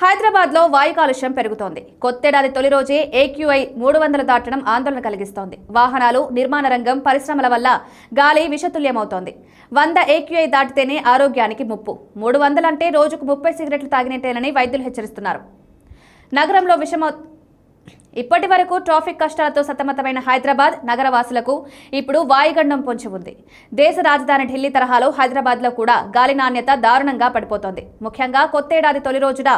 హైదరాబాద్లో వాయు కాలుష్యం పెరుగుతోంది. కొత్తేడాది తొలి రోజే ఏక్యూఐ మూడు వందలు దాటడం ఆందోళన కలిగిస్తోంది. వాహనాలు నిర్మాణ రంగం పరిశ్రమల వల్ల గాలి విషతుల్యమవుతోంది. వంద ఏక్యూఐ దాటితేనే ఆరోగ్యానికి ముప్పు. మూడు వందలంటే రోజుకు ముప్పై సిగరెట్లు తాగినట్టేనని వైద్యులు హెచ్చరిస్తున్నారు. నగరంలో విషమ ఇప్పటి వరకు ట్రాఫిక్ కష్టాలతో సతమతమైన హైదరాబాద్ నగరవాసులకు ఇప్పుడు వాయుగండం పొంచి ఉంది. దేశ రాజధాని ఢిల్లీ తరహాలో హైదరాబాద్లో కూడా గాలి నాణ్యత దారుణంగా పడిపోతోంది. ముఖ్యంగా కొత్తేడాది తొలి రోజున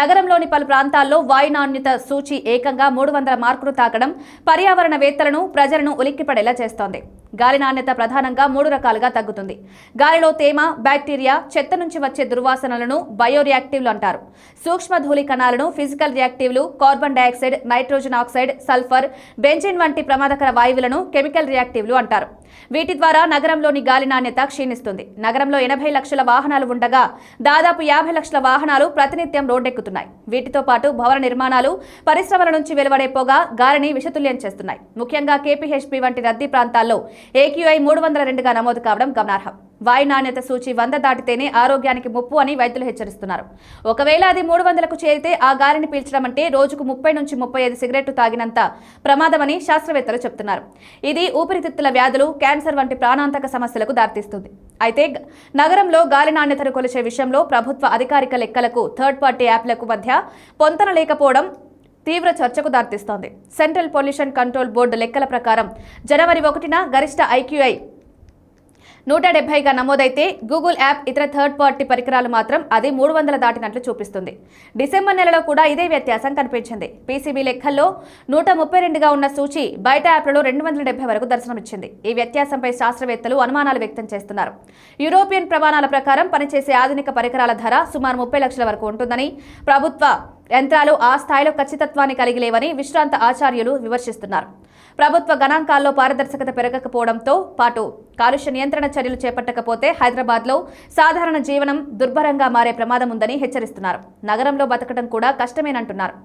నగరంలోని పలు ప్రాంతాల్లో వాయు నాణ్యత సూచి ఏకంగా మూడు వందల మార్కులు తాకడం పర్యావరణవేత్తలను ప్రజలను ఉలిక్కిపడేలా చేస్తోంది. గాలి నాణ్యత ప్రధానంగా మూడు రకాలుగా తగ్గుతుంది. గాలిలో తేమ బ్యాక్టీరియా చెత్త నుంచి వచ్చే దుర్వాసనలను బయోరియాక్టివ్లు అంటారు. సూక్ష్మ ధూళి కణాలను physical రియాక్టివ్లు carbon dioxide nitrogen oxide sulphur benzene వంటి ప్రమాదకర వాయువులను కెమికల్ రియాక్టివ్లు అంటారు. వీటి ద్వారా నగరంలోని గాలి నాణ్యత క్షీణిస్తుంది. నగరంలో ఎనభై లక్షల వాహనాలు ఉండగా దాదాపు యాభై లక్షల వాహనాలు ప్రతినిత్యం రోడ్డెక్కుతున్నాయి. వీటితో పాటు భవన నిర్మాణాలు పరిశ్రమల నుంచి వెలువడే పొగ గాలిని విషతుల్యం చేస్తున్నాయి. ముఖ్యంగా కేపీహెచ్పీ వంటి రద్దీ ప్రాంతాల్లో ఏక్యూఐ మూడు వందల రెండుగా నమోదు కావడం గమనార్హం. వాయు నాణ్యత సూచి వంద దాటితేనే ఆరోగ్యానికి ముప్పు అని వైద్యులు హెచ్చరిస్తున్నారు. ఒకవేళ అది మూడు వందలకు చేరితే ఆ గాలిని పీల్చడం అంటే రోజుకు ముప్పై నుంచి ముప్పై ఐదు సిగరెట్లు తాగినంత ప్రమాదమని శాస్త్రవేత్తలు చెబుతున్నారు ఇది ఊపిరితిత్తుల వ్యాధులు క్యాన్సర్ వంటి ప్రాణాంతక సమస్యలకు దారితీస్తుంది. అయితే నగరంలో గాలి నాణ్యతను కొలిచే విషయంలో ప్రభుత్వ అధికారిక లెక్కలకు థర్డ్ పార్టీ యాప్లకు మధ్య పొంతన లేకపోవడం తీవ్ర చర్చకు దారితీస్తోంది. సెంట్రల్ పొల్యూషన్ కంట్రోల్ బోర్డు లెక్కల ప్రకారం జనవరి ఒకటిన గరిష్ట ఐక్యూఐ నూట డెబ్బైగా నమోదైతే గూగుల్ యాప్ ఇతర థర్డ్ పార్టీ పరికరాలు మాత్రం అది మూడు వందల దాటినట్లు చూపిస్తుంది. డిసెంబర్ నెలలో కూడా ఇదే వ్యత్యాసం కనిపించింది. పీసీబీ లెక్కల్లో నూట ముప్పై రెండుగా ఉన్న సూచి బయట యాప్లలో రెండు వందల డెబ్బై వరకు దర్శనమిచ్చింది. ఈ వ్యత్యాసంపై శాస్త్రవేత్తలు అనుమానాలు వ్యక్తం చేస్తున్నారు. యూరోపియన్ ప్రమాణాల ప్రకారం పనిచేసే ఆధునిక పరికరాల ధర సుమారు ముప్పై లక్షల వరకు ఉంటుందని ప్రభుత్వ యంత్రాలు ఆ స్థాయిలో ఖచ్చితత్వాన్ని కలిగి లేవని విశ్రాంత ఆచార్యులు విమర్శిస్తున్నారు. ప్రభుత్వ గణాంకాల్లో పారదర్శకత పెరగకపోవడంతో పాటు కాలుష్య నియంత్రణ చర్యలు చేపట్టకపోతే హైదరాబాద్లో సాధారణ జీవనం దుర్భరంగా మారే ప్రమాదం ఉందని హెచ్చరిస్తున్నారు. నగరంలో బతకడం కూడా కష్టమేనంటున్నారు.